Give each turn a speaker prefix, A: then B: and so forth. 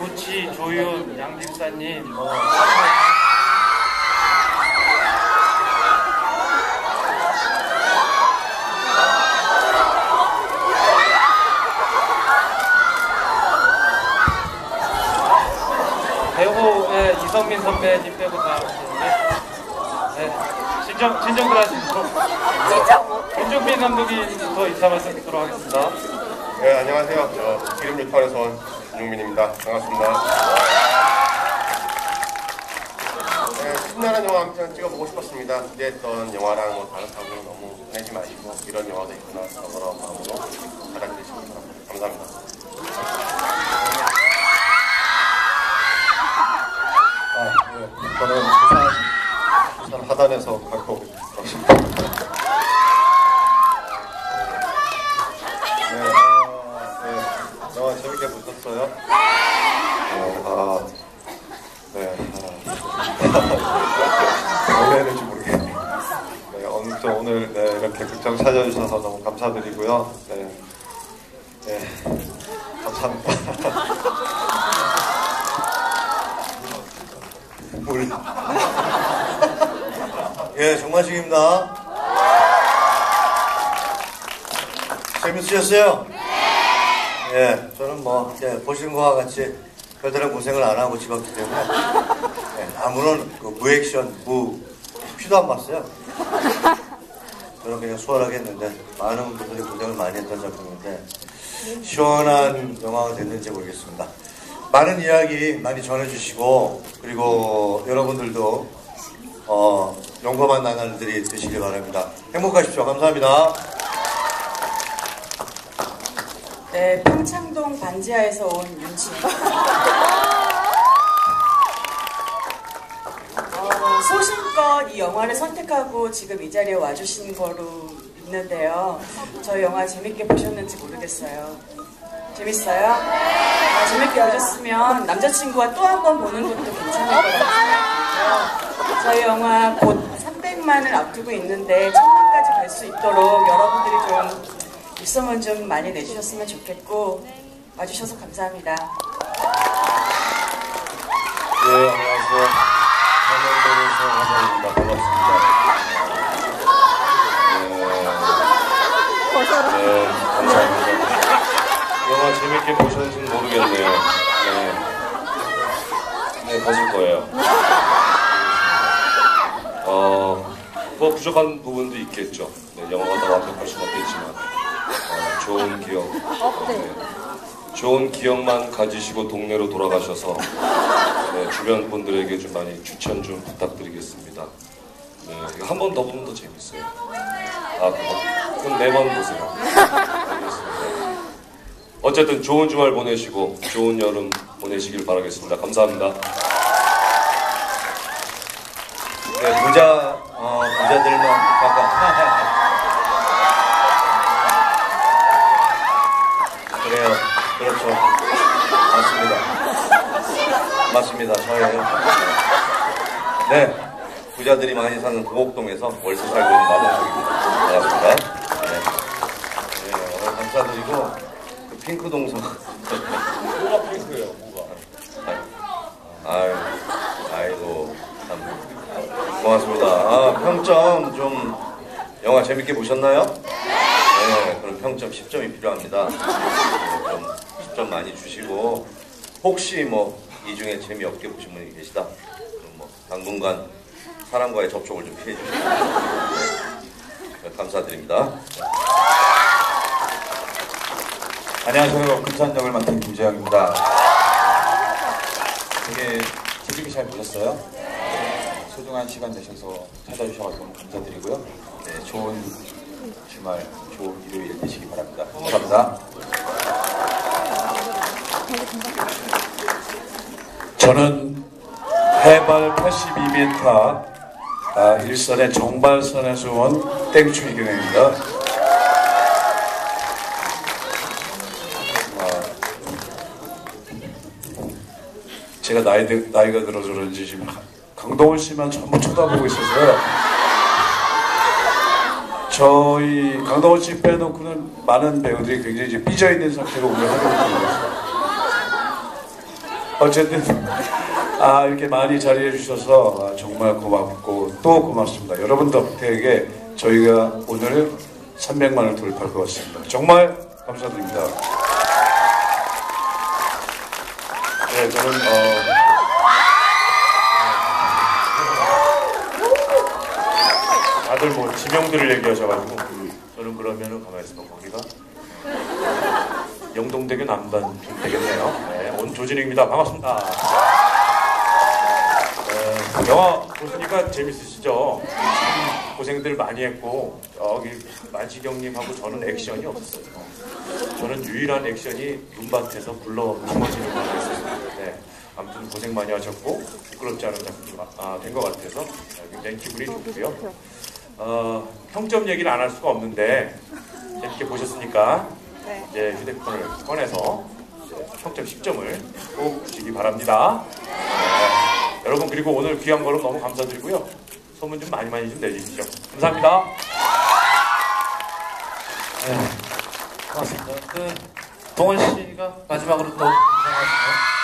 A: 구치, 조윤, 양집사님, 뭐 배우의 이성민 선배님 빼고 다 네, 진정 진정들 하시고 김종민 감독님부터 인사 말씀 듣도록 하겠습니다.
B: 네, 안녕하세요. 저 기름 유탄에서 온 윤용민입니다. 반갑습니다. 네, 신나는 영화 한편 찍어보고 싶었습니다. 기대했던 영화랑 뭐 다르다고 너무 내지 마시고 이런 영화도 있구나 그런 마음으로 받아들이시기 바랍니다. 감사합니다.
C: 아, 네. 저는 부산, 부산 하단에서 갖고 재밌게 보셨어요? 어, 아, 네. 아, 왜 해야 될지 모르겠네요. 네, 아무튼 오늘 네, 이렇게 극장 찾아주셔서 너무 감사드리고요. 네, 네, 감사합니다. 물. 예, 정만식입니다. 재밌으셨어요? 예, 저는 뭐, 예, 보시는 것과 같이 별다른 고생을 안 하고 찍었기 때문에, 예, 아무런 그 무액션, 무, 피도 안 봤어요. 저는 그냥 수월하게 했는데, 많은 분들이 고생을 많이 했던 작품인데, 시원한 영화가 됐는지 모르겠습니다. 많은 이야기 많이 전해주시고 그리고 여러분들도 어, 용감한 나날들이 되시길 바랍니다. 행복하십시오. 감사합니다.
D: 네, 평창동 반지하에서 온 윤치입니다. 어, 소신껏 이 영화를 선택하고 지금 이 자리에 와주신 거로 있는데요. 저희 영화 재밌게 보셨는지 모르겠어요. 재밌어요? 아, 재밌게 보셨으면 남자친구와 또 한 번 보는 것도 괜찮을 것 같아요. 저희 영화 곧 300만을 앞두고 있는데 천만까지 갈 수 있도록 여러분들이 좀 입소문 좀 많이 내주셨으면 좋겠고 와주셔서 감사합니다.
C: 네, 안녕하세요. 한영동에서 한영입니다. 반갑습니다. 네, 네, 감사합니다. 영화 재밌게 보셨는지는 모르겠네요. 네, 네, 보실 거예요. 어, 뭐 부족한 부분도 있겠죠. 네, 영화가 다 완벽할 수는 없겠지만 어, 좋은 기억, 네, 좋은 기억만 가지시고 동네로 돌아가셔서 네, 주변 분들에게 좀 많이 추천 좀 부탁드리겠습니다. 네, 이거 한번 더 보면 더 재밌어요. 아, 그럼, 그럼 네 번 보세요. 알겠습니다. 어쨌든 좋은 주말 보내시고 좋은 여름 보내시길 바라겠습니다. 감사합니다. 네, 부자, 어, 부자들만 아까 그래요. 그렇죠. 맞습니다. 저예요. 네. 부자들이 많이 사는 도곡동에서 월세 살고 있는 마동석입니다. 반갑습니다. 네. 네, 오늘 감사드리고, 그 핑크 동석.
B: 뭐가 핑크예요? 뭐가?
C: 아유, 아이고, 참. 고맙습니다. 아, 평점 좀, 영화 재밌게 보셨나요? 네, 그럼 평점 10점이 필요합니다. 네, 좀 10점 많이 주시고, 혹시 뭐, 이 중에 재미없게 보신 분이 계시다? 그럼 뭐, 당분간 사람과의 접촉을 좀 피해 주시고, 네, 감사드립니다.
E: 안녕하세요. 금산역을 맡은 김재영입니다. 되게 재밌게 잘 보셨어요? 소중한 시간 내셔서 찾아주셔서 감사드리고요. 네, 좋은 주말, 좋은 일요일 되시기 바랍니다. 감사합니다.
F: 저는 해발 82m 아, 일선의 정발선에서 온 땡충 이경입니다. 아, 제가 나이, 드- 나이가 들어서 그런지 지금 강동원 씨만 전부 쳐다보고 있어서요. 저희 강동원 씨 빼놓고는 많은 배우들이 굉장히 이제 삐져 있는 상태로 오늘 하고 있는 것 같습니다. 어쨌든 아 이렇게 많이 자리해 주셔서 아, 정말 고맙고 또 고맙습니다. 여러분 덕택에 저희가 오늘 300만을 돌파할 것 같습니다. 정말 감사드립니다. 네, 저는 어, 다들 뭐 지명들을 얘기하셔가지고 저는 그러면은 가만히 있어봐 거기가 영동대교 남단 되겠네요. 네, 온 조진익입니다. 반갑습니다. 네, 영화 보시니까 재밌으시죠? 참 고생들 많이 했고 여기 만시경님하고 저는 액션이 없었어요. 저는 유일한 액션이 눈밭에서 굴러 넘어지는 거였어요. 네, 아무튼 고생 많이 하셨고 부끄럽지 않은 작품이 아, 된것 같아서 굉장히 기분이 좋고요. 어, 평점 얘기를 안 할 수가 없는데 재밌게 보셨으니까 이제 휴대폰을 꺼내서 평점 10점을 꼭 주시기 바랍니다. 네, 여러분 그리고 오늘 귀한 걸음 너무 감사드리고요. 소문 좀 많이 많이 좀 내주십시오. 감사합니다.
A: 고맙습니다. 그 동원 씨가 마지막으로 또 인사하시나요?